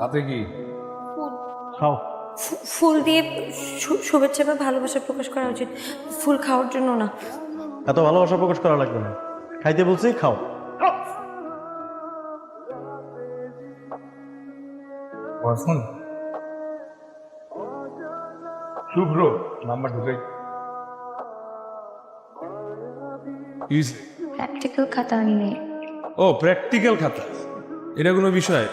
হাতে কি? খাও। ফুল দিয়ে শুভেচ্ছা বা ভালোবাসা প্রকাশ করা উচিত। ফুল খাওয়ার জন্য না। এত ভালোবাসা প্রকাশ করা লাগবে না। খাইতে বলছি খাও। ফোন শুভ্র নাম্বার ঢুকে প্র্যাকটিক্যাল খাতা নিয়ে। ও প্র্যাকটিক্যাল খাতা। এটা কোনো বিষয়?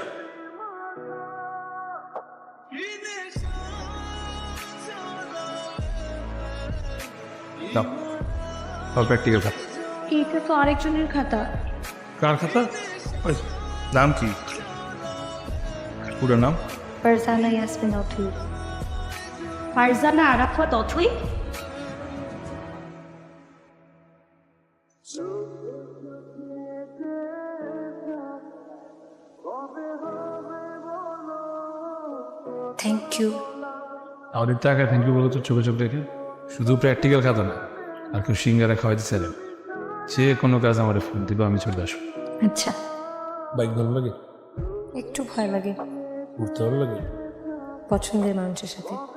দাও। প্র্যাকটিক্যাল খাতা এইটা তো আরেকজনের খাতা। কার খাতা? ওই, নাম কি? পুরো নাম ফারজানা ইয়াসমিন অথুই। ফারজানা আরাফাত অথুই? থ্যাংক ইউ আমাদের টাকা থ্যাংক ইউ বলো তো চোখে চোখ রেখে শুধু প্র্যাকটিক্যাল খাতা না। আর কেউ সিঙ্গারা খাওয়াইতে চাইলেন সে কোনো কাজ আমার ফোন দিবে আমি চলে আসব। আচ্ছা। বাইক ভালো লাগে? একটু ভয় লাগে। ঘুরতে ভালো লাগে? পছন্দের মানুষের সাথে।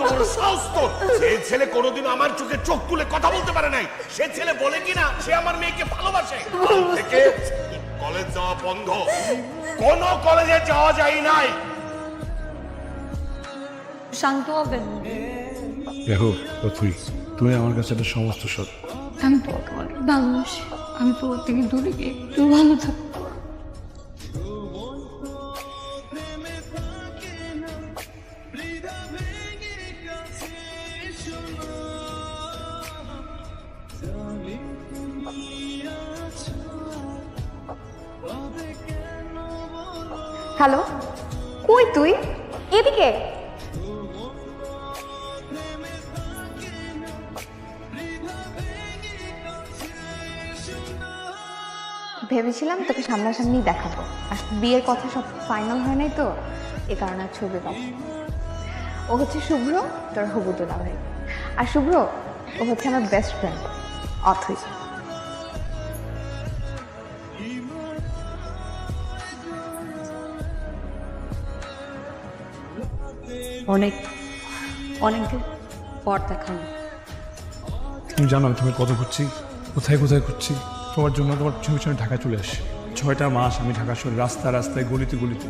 তোর সাহস তোর যে ছেলে কোনোদিন আমার চোখে চোখ তুলে কথা বলতে পারে নাই সে ছেলে বলে কিনা সে আমার মেয়েকে ভালোবাসে থেকে কলেজ যাওয়া বন্ধ কোন কলেজে যাওয়া যায় নাই শান্ত হবেন দেখো তুই তুমি আমার কাছে একটা সমস্ত সব আমি তোমাকে ভালোবাসি আমি তো থেকে দূরে গিয়ে একটু ভালো থাকব হ্যালো, কই তুই? এদিকে? ভেবেছিলাম তোকে সামনাসামনি দেখাবো। আর বিয়ের কথা সব ফাইনাল হয় নাই তো, এ কারণে ছবি পাবো ও হচ্ছে শুভ্র, তোর হবুতো ভাই। আর শুভ্র, ও হচ্ছে আমার বেস্ট ফ্রেন্ড অথই। অনেক, অনেকদিন পর দেখানো তুমি জানো, আমি তোমায় কত ঘুরছি, কোথায় কোথায় ঘুরছি, তোমার জন্য তোমার পিছনে পিছনে ঢাকা চলে আসি ছয়টা মাস আমি ঢাকা শহরে রাস্তা রাস্তায়, গলিতে গলিতে,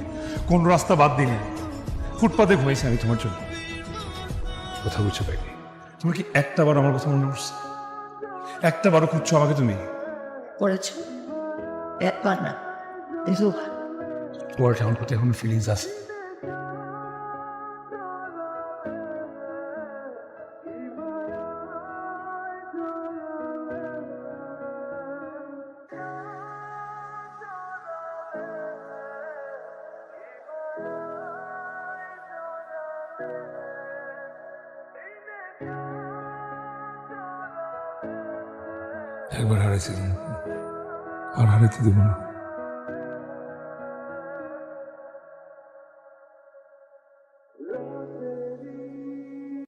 কোন রাস্তা বাদ দিই না ফুটপাতে ঘুমাইছি আমি তোমার জন্য। কথা বলছো পারিনি তুমি কি একটা বার আমার কথা মনে পড়ছে? একটা বারও খুঁজছো আমাকে তুমি? করেছ? একবার না দুবার তোমার কেমন প্রতি এখন ফিলিংস আছে। একবার হারাইছিলাম আর হারাইতে দেবো না।